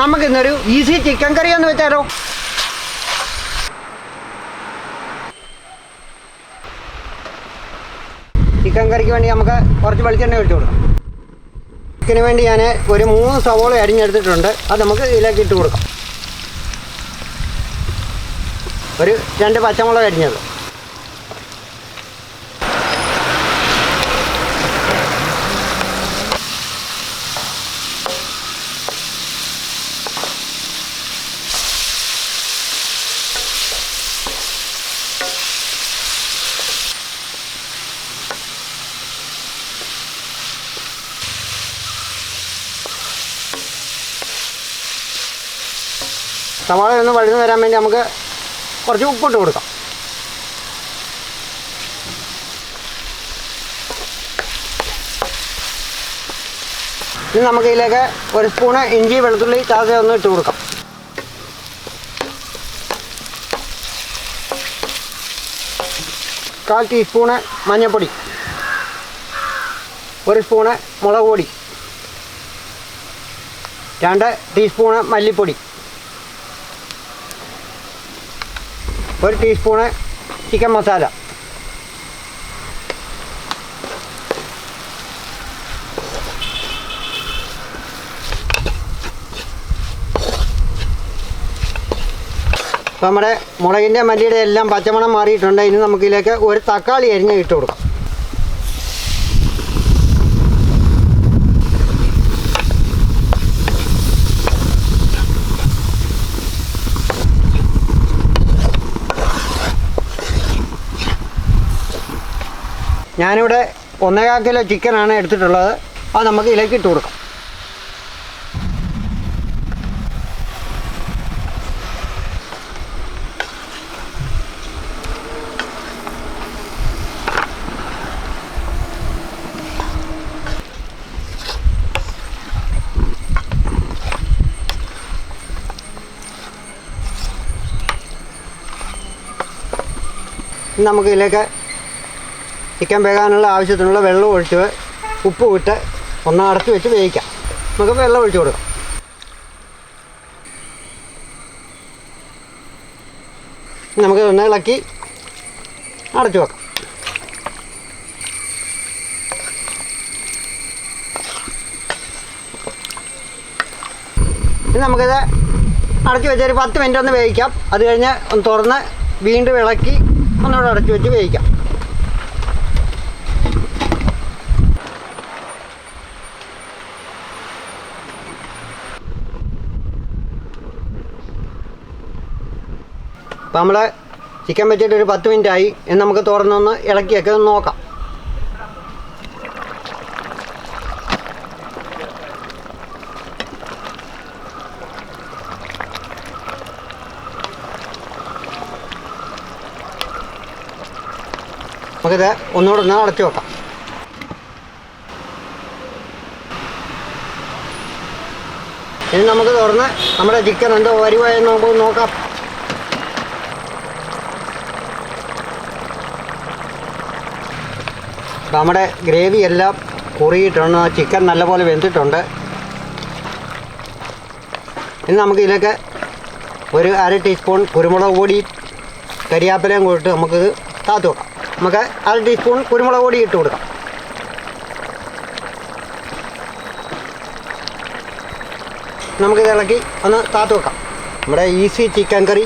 നമുക്ക് ഇന്നൊരു easy chicken കറി ഒന്ന് വെച്ചാലോ? ചിക്കൻ കറിക്ക് വേണ്ടി നമുക്ക് കുറച്ച് വെളിച്ചെണ്ണ ഒഴിച്ചു കൊടുക്കാം. ചിക്കന് വേണ്ടി ഞാൻ ഒരു മൂന്ന് സവോള അരിഞ്ഞെടുത്തിട്ടുണ്ട്. അത് നമുക്ക് ഇതിലേക്ക് ഇട്ട് കൊടുക്കാം. ഒരു രണ്ട് പച്ചമുളക് അരിഞ്ഞത്. സവാള ഒന്ന് വഴുന്ന് വരാൻ വേണ്ടി നമുക്ക് കുറച്ച് ഉപ്പിട്ട് കൊടുക്കാം. ഇനി നമുക്ക് ഇതിലേക്ക് ഒരു സ്പൂണ് ഇഞ്ചി വെളുത്തുള്ളി ചാത ഒന്ന് ഇട്ട് കൊടുക്കാം. കാൽ ടീസ്പൂണ് മഞ്ഞൾപ്പൊടി ഒരു സ്പൂണ് മുളക് പൊടി രണ്ട് ടീസ്പൂണ് മല്ലിപ്പൊടി. ഒരു ടീസ്പൂണ് ചിക്കൻ മസാല നമ്മുടെ മുളകിന്റെ മല്ലിയുടെ എല്ലാം പച്ചമണം മാറിയിട്ടുണ്ട്. ഇനി നമുക്കിതിലേക്ക് ഒരു തക്കാളി അരിഞ്ഞ് ഇട്ട് കൊടുക്കാം. ഞാനിവിടെ ഒന്നേകാൽ കിലോ ചിക്കനാണ് എടുത്തിട്ടുള്ളത്. അത് നമുക്ക് ഇതിലേക്ക് ഇട്ട് കൊടുക്കാം. നമുക്ക് ഇതിലേക്ക് ചിക്കൻ വേകാനുള്ള ആവശ്യത്തിനുള്ള വെള്ളം ഒഴിച്ച് ഉപ്പ് ഇട്ട് ഒന്ന് അടച്ച് വെച്ച് വേവിക്കാം. നമുക്ക് വെള്ളം ഒഴിച്ച് കൊടുക്കാം. നമുക്ക് ഒന്ന് ഇളക്കി അടച്ചു വെക്കാം. ഇനി നമുക്കിത് അടച്ചു വെച്ചൊരു പത്ത് മിനിറ്റ് ഒന്ന് വേവിക്കാം. അത് കഴിഞ്ഞ് ഒന്ന് തുറന്ന് വീണ്ടും ഇളക്കി ഒന്നുകൂടെ അടച്ചു വെച്ച് വേവിക്കാം. അപ്പോൾ നമ്മൾ ചിക്കൻ വെച്ചിട്ട് ഒരു പത്ത് മിനിറ്റ് ആയി എന്ന് നമുക്ക് തുറന്നൊന്ന് ഇളക്കിയൊക്കെ ഒന്ന് നോക്കാം. നമുക്കിത് ഒന്നുകൂടെ ഒന്ന് അടച്ചു നോക്കാം ഇനി നമുക്ക് തുറന്ന് നമ്മുടെ ചിക്കൻ എന്തോ വരുവായെന്ന് നമുക്ക് നോക്കാം. നമ്മുടെ ഗ്രേവി എല്ലാം കുറിയിട്ടുണ്ട്. ചിക്കൻ നല്ലപോലെ വെന്തിട്ടുണ്ട്. ഇനി നമുക്ക് ഇതിലേക്ക് ഒരു അര ടീസ്പൂൺ കുരുമുളക് പൊടി കരിയാപ്പിലയും കൂടിയിട്ട് നമുക്ക് താത്തു വെക്കാം. നമുക്ക് അര ടീസ്പൂൺ കുരുമുളക് പൊടി ഇട്ട് കൊടുക്കാം. നമുക്കിത് ഇളക്കി ഒന്ന് താത്തു വെക്കാം. നമ്മുടെ ഈസി ചിക്കൻ കറി